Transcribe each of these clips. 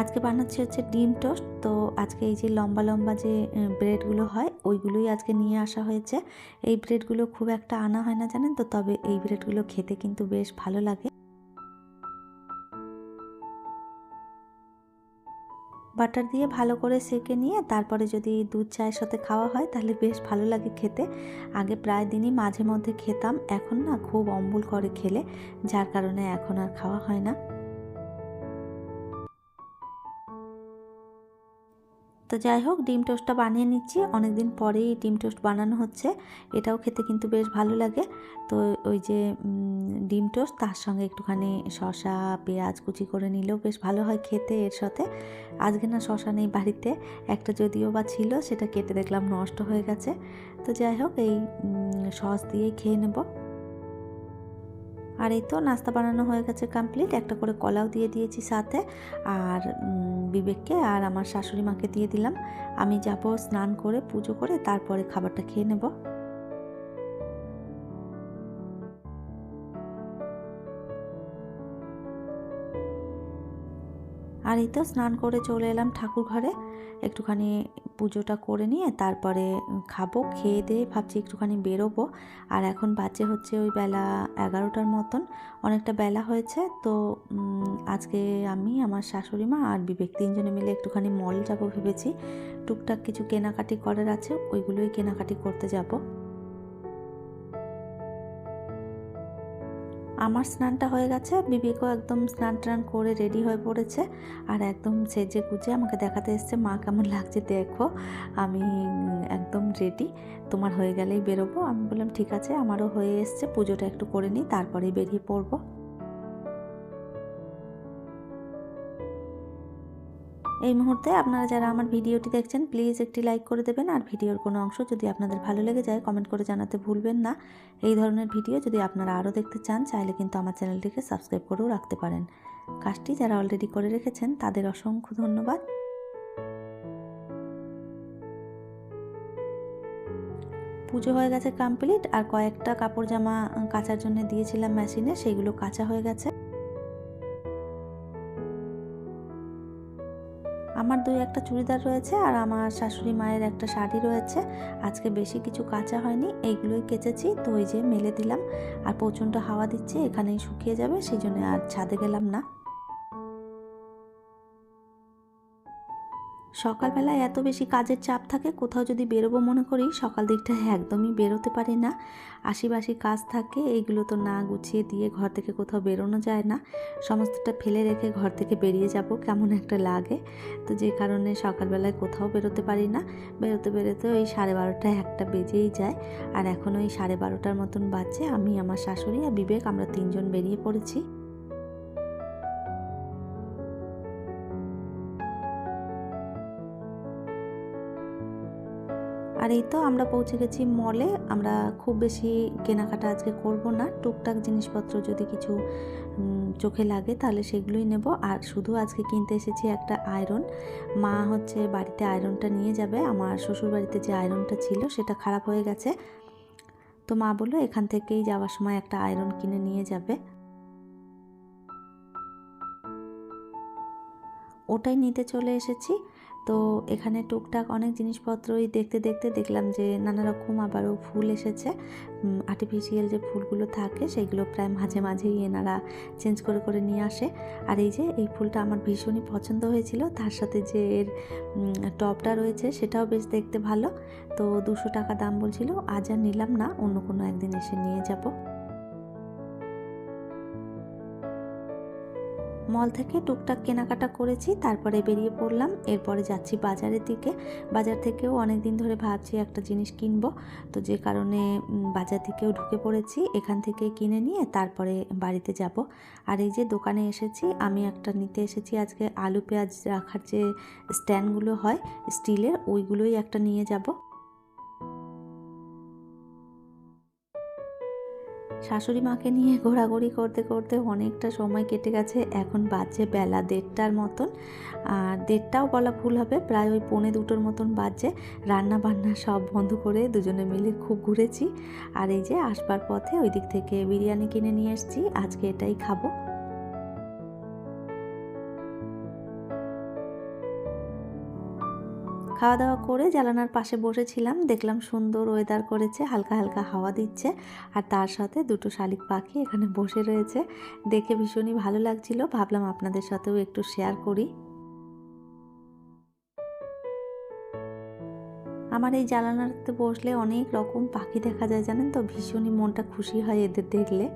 আজকে বানাচ্ছি হচ্ছে ডিম টোস্ট। তো আজকে এই যে লম্বা লম্বা যে ব্রেডগুলো হয়, ওইগুলোই আজকে নিয়ে আসা হয়েছে। এই ব্রেডগুলো খুব একটা আনা হয় না, জানেন তো? তবে এই ব্রেডগুলো খেতে কিন্তু বেশ ভালো লাগে। বাটার দিয়ে ভালো করে সেকে নিয়ে তারপরে যদি দুধ, চায়ের সাথে খাওয়া হয়, তাহলে বেশ ভালো লাগে খেতে। আগে প্রায় দিনই মাঝে মধ্যে খেতাম, এখন না খুব অম্বুল করে খেলে, যার কারণে এখন আর খাওয়া হয় না। তো যাই হোক, ডিম টোস্টটা বানিয়ে নিচ্ছি। অনেক দিন পরেই ডিম টোস্ট বানানো হচ্ছে। এটাও খেতে কিন্তু বেশ ভালো লাগে। তো ওই যে ডিম টোস্ট, তার সঙ্গে একটুখানি শশা পেঁয়াজ কুচি করে নিলেও বেশ ভালো হয় খেতে এর সাথে। আজকে না শশা নেই বাড়িতে। একটা যদিও বা ছিল, সেটা কেটে দেখলাম নষ্ট হয়ে গেছে। তো যাই হোক, এই সস দিয়েই খেয়ে নেব। আর এই তো নাস্তা বানানো হয়ে গেছে কমপ্লিট একটা করে কলাও দিয়ে দিয়েছি সাথে। আর বিবেককে আর আমার শাশুড়ি মাকে দিয়ে দিলাম। আমি যাব স্নান করে, পুজো করে, তারপরে খাবারটা খেয়ে নেব। আর এই তো স্নান করে চলে এলাম ঠাকুর ঘরে একটুখানি পুজোটা করে নিয়ে তারপরে খাব, খেয়ে দিয়ে ভাবছি একটুখানি বেরোবো। আর এখন বাজে হচ্ছে ওই বেলা এগারোটার মতন। অনেকটা বেলা হয়েছে, তো আজকে আমি, আমার শাশুড়ি মা আর বিবেক তিনজনে মিলে একটুখানি মল যাব ভেবেছি। টুকটাক কিছু কেনাকাটি করার আছে, ওইগুলোই কেনাকাটি করতে যাব। আমার স্নানটা হয়ে গেছে, বিবেকও একদম স্নান টান করে রেডি হয়ে পড়েছে আর একদম সেজে গুজে আমাকে দেখাতে এসছে, মা, কেমন লাগছে দেখো। আমি একদম রেডি তোমার হয়ে গেলেই বেরোবো। আমি বললাম, ঠিক আছে, আমারও হয়ে এসছে, পুজোটা একটু করে নিই, তারপরেই বেরিয়ে পড়ব। এই মুহূর্তে আপনারা যারা আমার ভিডিওটি দেখছেন প্লিজ একটি লাইক করে দেবেন আর ভিডিওর কোনো অংশ যদি আপনাদের ভালো লেগে যায় কমেন্ট করে জানাতে ভুলবেন না। এই ধরনের ভিডিও যদি আপনারা আরও দেখতে চান, চাইলে কিন্তু আমার চ্যানেলটিকে সাবস্ক্রাইব করেও রাখতে পারেন। কাজটি যারা অলরেডি করে রেখেছেন, তাদের অসংখ্য ধন্যবাদ। পুজো হয়ে গেছে কমপ্লিট আর কয়েকটা কাপড় জামা কাচার জন্য দিয়েছিলাম মেশিনে সেইগুলো কাঁচা হয়ে গেছে। দুই একটা চুড়িদার রয়েছে আর আমার শাশুড়ি মায়ের একটা শাড়ি রয়েছে। আজকে বেশি কিছু কাঁচা হয়নি, এইগুলোই কেচেছি, তো ওই যে মেলে দিলাম। আর প্রচণ্ড হাওয়া দিচ্ছে, এখানেই শুকিয়ে যাবে, সেই জন্য আর ছাদে গেলাম না। সকালবেলায় এত বেশি কাজের চাপ থাকে, কোথাও যদি বেরোবো মনে করি সকাল দিকটায় একদমই বেরোতে পারি না। আশিবাসি কাজ থাকে, এইগুলো তো না গুছিয়ে দিয়ে ঘর থেকে কোথাও বেরোনো যায় না। সমস্তটা ফেলে রেখে ঘর থেকে বেরিয়ে যাব, কেমন একটা লাগে। তো যে কারণে সকালবেলায় কোথাও বেরোতে পারি না। বেরোতে বেরোতে ওই সাড়ে বারোটা একটা বেজেই যায়। আর এখন ওই সাড়ে বারোটার মতন বাজছে, আমি, আমার শাশুড়ি আর বিবেক, আমরা তিনজন বেরিয়ে পড়েছি। আর এই তো আমরা পৌঁছে গেছি মলে আমরা খুব বেশি কেনাকাটা আজকে করব না। টুকটাক জিনিসপত্র যদি কিছু চোখে লাগে তাহলে সেগুলোই নেব। আর শুধু আজকে কিনতে এসেছি একটা আয়রন মা হচ্ছে বাড়িতে আয়রনটা নিয়ে যাবে। আমার শ্বশুর বাড়িতে যে আয়রনটা ছিল সেটা খারাপ হয়ে গেছে। তো মা বলল, এখান থেকেই যাওয়ার সময় একটা আয়রন কিনে নিয়ে যাবে। ওটাই নিতে চলে এসেছি। তো এখানে টুকটাক অনেক জিনিসপত্রই দেখতে দেখতে দেখলাম যে নানা রকম আবারও ফুল এসেছে। আর্টিফিশিয়াল যে ফুলগুলো থাকে সেগুলো প্রায় মাঝে মাঝেই এনারা চেঞ্জ করে করে নিয়ে আসে। আর এই যে এই ফুলটা আমার ভীষণই পছন্দ হয়েছিল। তার সাথে যে এর টপটা রয়েছে সেটাও বেশ দেখতে ভালো। তো দুশো টাকা দাম বলছিল। আজ আর নিলাম না, অন্য কোনো একদিন এসে নিয়ে যাব। মল থেকে টুকটাক কেনাকাটা করেছি, তারপরে বেরিয়ে পড়লাম। এরপরে যাচ্ছি বাজারের দিকে। বাজার থেকেও অনেক দিন ধরে ভাবছি একটা জিনিস কিনব। তো যে কারণে বাজার থেকেও ঢুকে পড়েছি। এখান থেকে কিনে নিয়ে তারপরে বাড়িতে যাব। আর এই যে দোকানে এসেছি, আমি একটা নিতে এসেছি আজকে আলু পেঁয়াজ রাখার যে স্ট্যান্ডগুলো হয়, স্টিলের, ওইগুলোই একটা নিয়ে যাব। শাশুড়ি মাকে নিয়ে ঘোরাঘুরি করতে করতে অনেকটা সময় কেটে গেছে। এখন বাজছে বেলা দেড়টার মতন। আর দেড়টাও বলা ভুল হবে, প্রায় ওই পৌনে দুটোর মতন বাজছে রান্না বান্না সব বন্ধ করে দুজনে মিলে খুব ঘুরেছি। আর এই যে আসবার পথে ওই দিক থেকে বিরিয়ানি কিনে নিয়ে এসেছি, আজকে এটাই খাব। খাওয়া দাওয়া করে জানালার পাশে বসেছিলাম। দেখলাম সুন্দর ওয়েদার করেছে, হালকা হালকা হাওয়া দিচ্ছে আর তার সাথে দুটো শালিক পাখি এখানে বসে রয়েছে। দেখে ভীষণই ভালো লাগছিল। ভাবলাম আপনাদের সাথেও একটু শেয়ার করি। আমার এই জানালাতে বসলে অনেক রকম পাখি দেখা যায়, জানেন তো? ভীষণই মনটা খুশি হয় এদের দেখলে।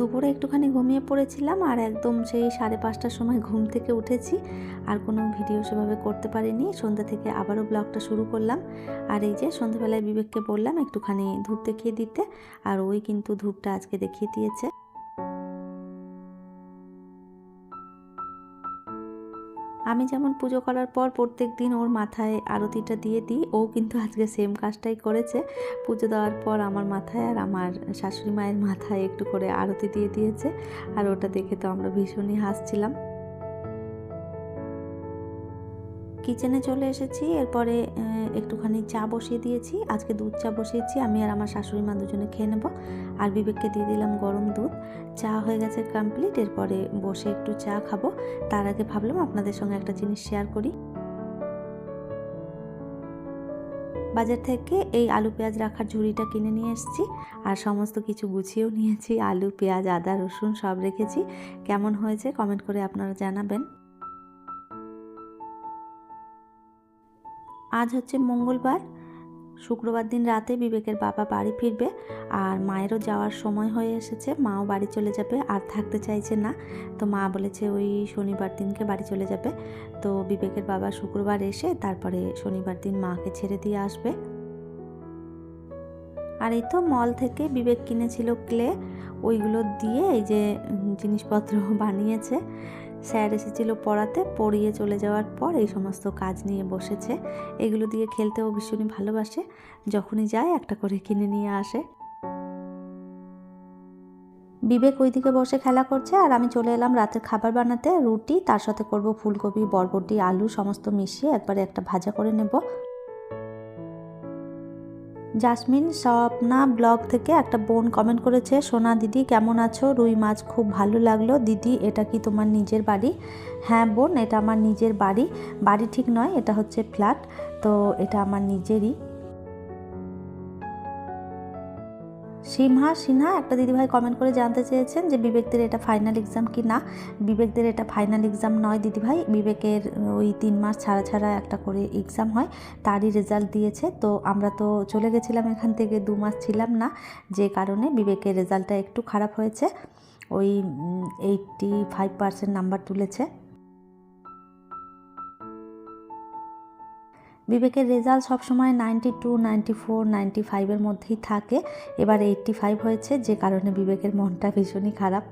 দুপুরে একটুখানি ঘুমিয়ে পড়েছিলাম আর একদম সেই সাড়ে পাঁচটার সময় ঘুম থেকে উঠেছি। আর কোনো ভিডিও সেভাবে করতে পারিনি। সন্ধ্যা থেকে আবারও ব্লগটা শুরু করলাম। আর এই যে সন্ধ্যাবেলায় বিবেককে বললাম একটুখানি ধূপ দেখিয়ে দিতে। আর ওই কিন্তু ধূপটা আজকে দেখিয়ে দিয়েছে। আমি যেমন পুজো করার পর প্রত্যেক দিন ওর মাথায় আরতিটা দিয়ে দিই, ও কিন্তু আজকে সেম কাজটাই করেছে। পুজো দেওয়ার পর আমার মাথায় আর আমার শাশুড়ি মায়ের মাথায় একটু করে আরতি দিয়ে দিয়েছে। আর ওটা দেখে তো আমরা ভীষণই হাসছিলাম। কিচেনে চলে এসেছি। এরপরে একটুখানি চা বসিয়ে দিয়েছি। আজকে দুধ চা বসিয়েছি। আমি আর আমার শাশুড়ি মা দুজনে খেয়ে নেব। আর বিবেককে দিয়ে দিলাম গরম দুধ। চা হয়ে গেছে কমপ্লিট এরপরে বসে একটু চা খাব। তার আগে ভাবলাম আপনাদের সঙ্গে একটা জিনিস শেয়ার করি। বাজার থেকে এই আলু পেঁয়াজ রাখার ঝুড়িটা কিনে নিয়ে এসেছি। আর সমস্ত কিছু গুছিয়েও নিয়েছি। আলু, পেঁয়াজ, আদা, রসুন সব রেখেছি। কেমন হয়েছে কমেন্ট করে আপনারা জানাবেন। আজ হচ্ছে মঙ্গলবার। শুক্রবার দিন রাতে বিবেকের বাবা বাড়ি ফিরবে আর মায়েরও যাওয়ার সময় হয়ে এসেছে। মাও বাড়ি চলে যাবে, আর থাকতে চাইছে না। তো মা বলেছে ওই শনিবার দিনকে বাড়ি চলে যাবে। তো বিবেকের বাবা শুক্রবার এসে তারপরে শনিবার দিন মাকে ছেড়ে দিয়ে আসবে। আর এই তো মল থেকে বিবেক কিনেছিল ক্লে, ওইগুলো দিয়ে এই যে জিনিসপত্র বানিয়েছে। স্যার এসেছিল পড়াতে, পড়িয়ে চলে যাওয়ার পর এই সমস্ত কাজ নিয়ে বসেছে। এগুলো দিয়ে খেলতেও ভীষণই ভালোবাসে। যখনই যায় একটা করে কিনে নিয়ে আসে। বিবেক ওইদিকে বসে খেলা করছে আর আমি চলে এলাম রাতের খাবার বানাতে। রুটি, তার সাথে করব ফুলকপি, বরবটি, আলু, সমস্ত মিশিয়ে একবারে একটা ভাজা করে নেব। জাসমিন, স্বপ্না ব্লগ থেকে একটা বোন কমেন্ট করেছে, সোনা দিদি, কেমন আছো? রুই মাছ খুব ভালো লাগল। দিদি, এটা কি তোমার নিজের বাড়ি? হ্যাঁ বোন, এটা আমার নিজের বাড়ি। বাড়ি ঠিক নয়, এটা হচ্ছে ফ্ল্যাট তো এটা আমার নিজেরই। সিমহা, সিনহা, একটা দিদিভাই কমেন্ট করে জানতে চেয়েছেন যে বিবেকদের এটা ফাইনাল এক্সাম কি না? বিবেকদের এটা ফাইনাল এক্সাম নয় দিদিভাই, বিবেকের ওই তিন মাস ছাড়া ছাড়া একটা করে এক্সাম হয়, তারই রেজাল্ট দিয়েছে। তো আমরা তো চলে গেছিলাম এখান থেকে, দু মাস ছিলাম না, যে কারণে বিবেকের রেজাল্টটা একটু খারাপ হয়েছে। ওই এইটটি ফাইভ পার্সেন্ট নাম্বার তুলেছে। বিবেকের রেজাল্ট সবসময় ninety two, ninety four, ninety ফাইভের মধ্যেই থাকে। এবার এইটটি ফাইভ হয়েছে, যে কারণে বিবেকের মনটা ভীষণই খারাপ।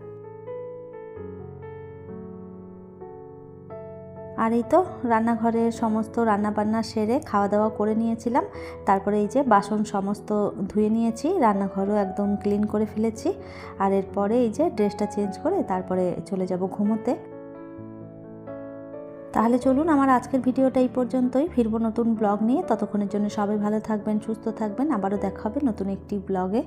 আর এই তো রান্নাঘরে সমস্ত রান্নাবান্না সেরে খাওয়া দাওয়া করে নিয়েছিলাম। তারপরে এই যে বাসন সমস্ত ধুয়ে নিয়েছি, রান্নাঘরও একদম ক্লিন করে ফেলেছি। আর এরপরে এই যে ড্রেসটা চেঞ্জ করে তারপরে চলে যাব ঘুমোতে। তাহলে চলুন আমার আজকের ভিডিওটা এই পর্যন্তই। ফিরব নতুন ব্লগ নিয়ে। ততক্ষণের জন্য সবাই ভালো থাকবেন, সুস্থ থাকবেন। আবারও দেখা হবে নতুন একটি ব্লগে।